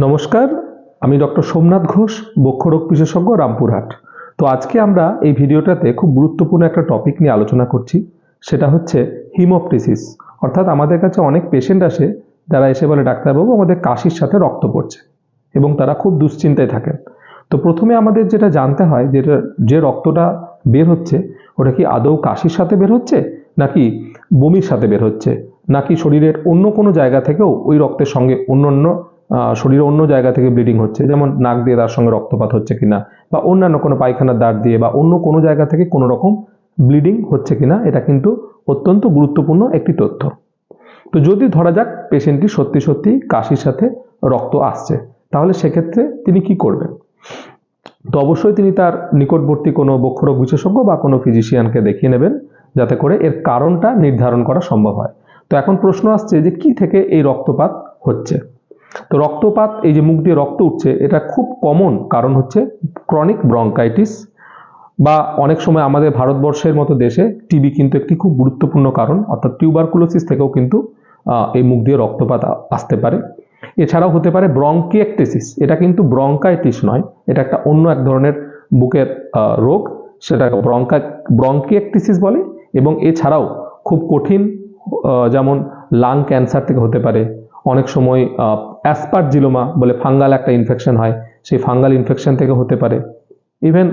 নমস্কার, আমি ডক্টর সোমনাথ ঘোষ, বক্ষরোগ বিশেষজ্ঞ রামপুরহাট। তো আজকে আমরা এই ভিডিওটাতে খুব গুরুত্বপূর্ণ একটা টপিক নিয়ে আলোচনা করছি, সেটা হচ্ছে হিমোপটিসিস। অর্থাৎ আমাদের কাছে অনেক পেশেন্ট আসে, যারা এসে বলে, ডাক্তারবাবু, আমাদের কাশির সাথে রক্ত পড়ছে। এবং তারা খুব দুশ্চিন্তায় থাকেন। তো প্রথমে আমাদের যেটা জানতে হয়, যেটা, যে রক্তটা বের হচ্ছে, ওটা কি আদৌ কাশির সাথে বের হচ্ছে, নাকি বমির সাথে বের হচ্ছে, নাকি শরীরের অন্য কোনো জায়গা থেকেও ওই রক্তের সঙ্গে অন্য অন্য শরীরে অন্য জায়গা থেকে ব্লিডিং হচ্ছে, যেমন নাক দিয়ে তার সঙ্গে রক্তপাত হচ্ছে কিনা, বা অন্যান্য কোনো পায়খানার দাঁত দিয়ে, বা অন্য কোনো জায়গা থেকে কোনো রকম ব্লিডিং হচ্ছে কিনা, এটা কিন্তু অত্যন্ত গুরুত্বপূর্ণ একটি তথ্য। তো যদি ধরা যাক পেশেন্টটি সত্যি সত্যি কাশির সাথে রক্ত আসছে, তাহলে সেক্ষেত্রে তিনি কি করবেন? তো অবশ্যই তিনি তার নিকটবর্তী কোনো বক্ষরোগ বিশেষজ্ঞ বা কোনো ফিজিশিয়ানকে দেখিয়ে নেবেন, যাতে করে এর কারণটা নির্ধারণ করা সম্ভব হয়। তো এখন প্রশ্ন আসছে যে কি থেকে এই রক্তপাত হচ্ছে? তো রক্তপাত, এই যে মুখ দিয়ে রক্ত উঠছে, এটা খুব কমন কারণ হচ্ছে ক্রনিক ব্রঙ্কাইটিস বা অনেক সময় আমাদের ভারতবর্ষের মতো দেশে টিবি কিন্তু একটি খুব গুরুত্বপূর্ণ কারণ, অর্থাৎ টিউবারকুলোসিস থেকেও কিন্তু এই মুখ দিয়ে রক্তপাত আসতে পারে। এছাড়াও হতে পারে ব্রঙ্কিয়েকটিসিস এটা কিন্তু ব্রঙ্কাইটিস নয়, এটা একটা অন্য এক ধরনের বুকের রোগ, সেটা ব্রঙ্কা ব্রঙ্কিয়েকটিসিস বলে, এবং এছাড়াও খুব কঠিন যেমন লাং ক্যান্সার থেকে হতে পারে অনেক সময় অ্যাসপারজিলোমা বলে ফাঙ্গাল একটা ইনফেকশন হয়। সেই ফাঙ্গাল ইনফেকশন থেকে হতে পারে। ইভেন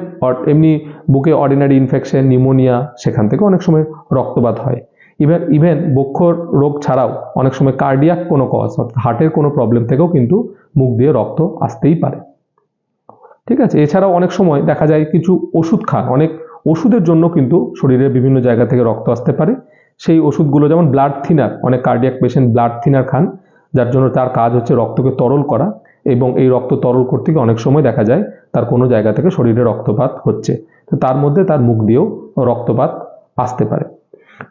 এমনি বুকে অর্ডিনারি ইনফেকশন নিউমোনিয়া সেখান থেকে অনেক সময় রক্তপাত হয়। ইভেন ইভেন বক্ষর রোগ ছাড়াও অনেক সময় কার্ডিয়াক কোনো কজ অর্থাৎ হার্টের কোনো প্রবলেম থেকেও কিন্তু মুখ দিয়ে রক্ত আসতেই পারে। ঠিক আছে? এছাড়াও অনেক সময় দেখা যায় কিছু ওষুধ খান। অনেক ওষুধের জন্য কিন্তু শরীরের বিভিন্ন জায়গা থেকে রক্ত আসতে পারে। সেই ওষুধগুলো যেমন ব্লাড থিনার অনেক কার্ডিয়াক পেশেন্ট ব্লাড থিনার খান। যার জন্য তার কাজ হচ্ছে রক্তকে তরল করা এবং এই রক্ত তরল করতে গিয়ে অনেক সময় দেখা যায় তার কোনো জায়গা থেকে শরীরে রক্তপাত হচ্ছে। তো তার মধ্যে তার মুখ দিয়েও রক্তপাত আসতে পারে।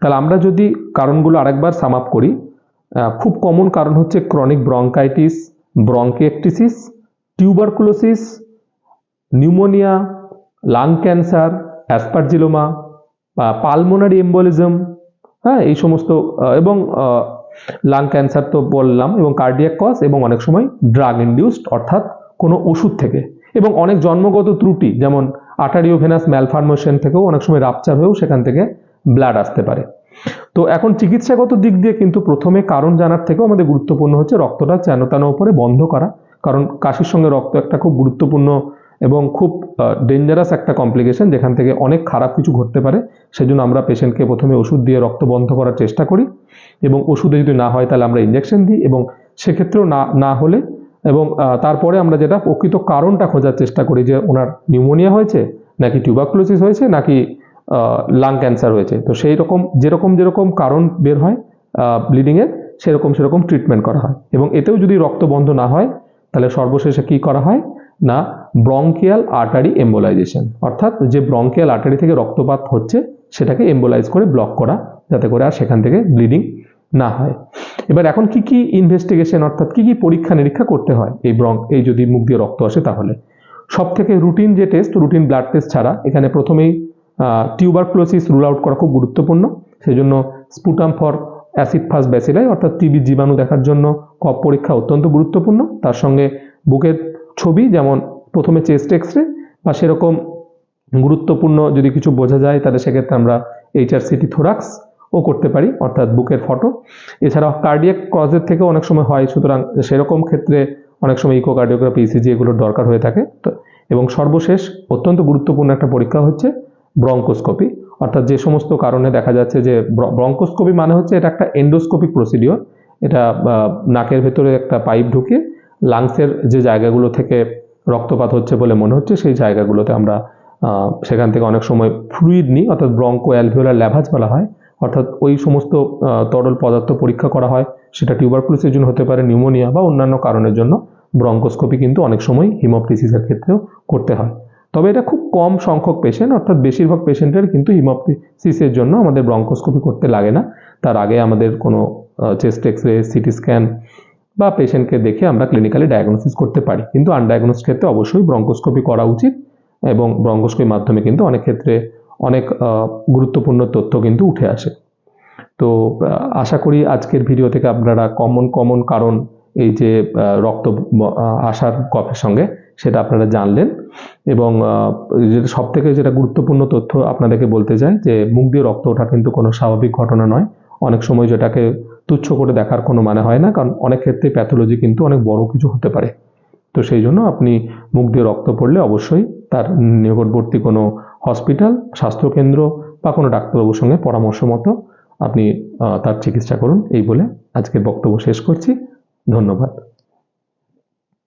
তাহলে আমরা যদি কারণগুলো আরেকবার সাম করি খুব কমন কারণ হচ্ছে chronic bronchitis bronchiectasis tuberculosis pneumonia lung cancer aspergilloma pulmonary embolism হ্যাঁ এই সমস্ত এবং লাং ক্যান্সার তো বললাম এবং কার্ডিয়াক কজ এবং অনেক সময় ড্রাগ ইনডিউসড অর্থাৎ কোনো ওষুধ থেকে। এবং অনেক জন্মগত ত্রুটি, যেমন আটারিওভেনাস ম্যালফরমেশন থেকেও অনেক সময় রাপচার হয়েও সেখান থেকে ব্লাড আসতে পারে। তো এখন চিকিৎসাগত দিক দিয়ে কিন্তু প্রথমে কারণ জানার থেকেও আমাদের গুরুত্বপূর্ণ হচ্ছে রক্তটা যেন তেন উপরে বন্ধ করা। কারণ কাশির সঙ্গে রক্ত একটা খুব গুরুত্বপূর্ণ এবং খুব ডেঞ্জারাস একটা কমপ্লিকেশন যেখান থেকে অনেক খারাপ কিছু ঘটতে পারে। সেজন্য আমরা পেশেন্টকে প্রথমে ওষুধ দিয়ে রক্ত বন্ধ করার চেষ্টা করি এবং ওষুধে যদি না হয় তাহলে আমরা ইঞ্জেকশন দিই এবং সেক্ষেত্রেও না না হলে এবং তারপরে আমরা যেটা প্রকৃত কারণটা খোঁজার চেষ্টা করি যে ওনার নিউমোনিয়া হয়েছে, নাকি টিউবাকুলোসিস হয়েছে, নাকি লাং ক্যান্সার হয়েছে। তো সেই রকম, যেরকম যেরকম কারণ বের হয় ব্লিডিংয়ের সেরকম সেরকম ট্রিটমেন্ট করা হয়। এবং এতেও যদি রক্ত বন্ধ না হয়, তাহলে সর্বশেষে কি করা হয়? না ব্রঙ্কিয়াল আর্টারি এম্বোলাইজেশন অর্থাৎ যে ব্রঙ্কিয়াল আর্টারি থেকে রক্তপাত হচ্ছে, সেটাকে এম্বোলাইজ করে ব্লক করা, যাতে করে আর সেখান থেকে ব্লিডিং না হয়। এবার এখন কি কি ইনভেস্টিগেশন অর্থাৎ কি কি পরীক্ষা নিরীক্ষা করতে হয় এই ব্রঙ্ক এই যদি মুখ দিয়ে রক্ত আসে তাহলে? সব থেকে রুটিন যে টেস্ট রুটিন ব্লাড টেস্ট ছাড়া, এখানে প্রথমেই টিউবারক্লোসিস রুল আউট করা খুব গুরুত্বপূর্ণ। সেই জন্য sputum for acid fast bacilli অর্থাৎ টিবি জীবাণু দেখার জন্য কপ পরীক্ষা অত্যন্ত গুরুত্বপূর্ণ। তার সঙ্গে বুকের ছবি, যেমন প্রথমে চেস্ট এক্স রে বা সেরকম গুরুত্বপূর্ণ যদি কিছু বোঝা যায়, তাহলে সেক্ষেত্রে আমরা এইচআরসিটি থোরাক্স ও করতে পারি, অর্থাৎ বুকের ফটো এছাড়াও কার্ডিয়াক কজের থেকেও অনেক সময় হয়, সুতরাং সেরকম ক্ষেত্রে অনেক সময় ইকোকার্ডিওগ্রাফি ইসিজি এগুলোর দরকার হয়ে থাকে। তো, এবং সর্বশেষ অত্যন্ত গুরুত্বপূর্ণ একটা পরীক্ষা হচ্ছে ব্রঙ্কোস্কোপি অর্থাৎ যে সমস্ত কারণে দেখা যাচ্ছে যে ব্রঙ্কোস্কোপি মানে হচ্ছে এটা একটা এন্ডোস্কোপিক প্রসিডিওর এটা নাকের ভেতরে একটা পাইপ ঢুকিয়ে লাংসের যে জায়গাগুলো থেকে রক্তপাত হচ্ছে বলে মনে হচ্ছে, সেই জায়গাগুলোতে আমরা সেখান থেকে অনেক সময় ফ্লুইড নিই, অর্থাৎ ব্রঙ্কো অ্যালভিওলার ল্যাভাজ বলা হয়। অর্থাৎ ওই সমস্ত তরল পদার্থ পরীক্ষা করা হয়, সেটা টিউবারকুলোসিসের জন্য হতে পারে, নিউমোনিয়া বা অন্যান্য কারণের জন্য। ব্রঙ্কোস্কোপি কিন্তু অনেক সময় হিমোপ্টিসিসের ক্ষেত্রেও করতে হয়। তবে এটা খুব কম সংখ্যক পেশেন্ট অর্থাৎ বেশিরভাগ পেশেন্টের কিন্তু হিমোপ্টিসিসের জন্য আমাদের ব্রঙ্কোস্কোপি করতে লাগে না। তার আগে আমাদের কোনো chest X ray CT scan বা পেশেন্টকে দেখে আমরা ক্লিনিক্যালি ডায়াগনোসিস করতে পারি। কিন্তু আনডায়াগনোস ক্ষেত্রে অবশ্যই ব্রঙ্কোস্কোপি করা উচিত এবং ব্রঙ্কোস্কোপির মাধ্যমে কিন্তু অনেক ক্ষেত্রে অনেক গুরুত্বপূর্ণ তথ্য কিন্তু উঠে আসে। তো আশা করি আজকের ভিডিও থেকে আপনারা কমন কমন কারণ এই যে রক্ত আসার কফের সঙ্গে সেটা আপনারা জানলেন এবং যেটা সব থেকে যেটা গুরুত্বপূর্ণ তথ্য আপনাদেরকে বলতে চাই যে, মুখ দিয়ে রক্ত ওঠা কিন্তু কোনো স্বাভাবিক ঘটনা নয়। অনেক সময় যেটাকে তুচ্ছ করে দেখার কোনো মানে হয় না, কারণ অনেক ক্ষেত্রে প্যাথোলজি কিন্তু অনেক বড় কিছু হতে পারে। তো সেই জন্য আপনি মুখ দিয়ে রক্ত পড়লে অবশ্যই তার নিকটবর্তী কোনো হসপিটাল স্বাস্থ্যকেন্দ্র বা কোনো ডাক্তারবাবুর সঙ্গে পরামর্শ মতো আপনি তার চিকিৎসা করুন। এই বলে আজকের বক্তব্য শেষ করছি। ধন্যবাদ।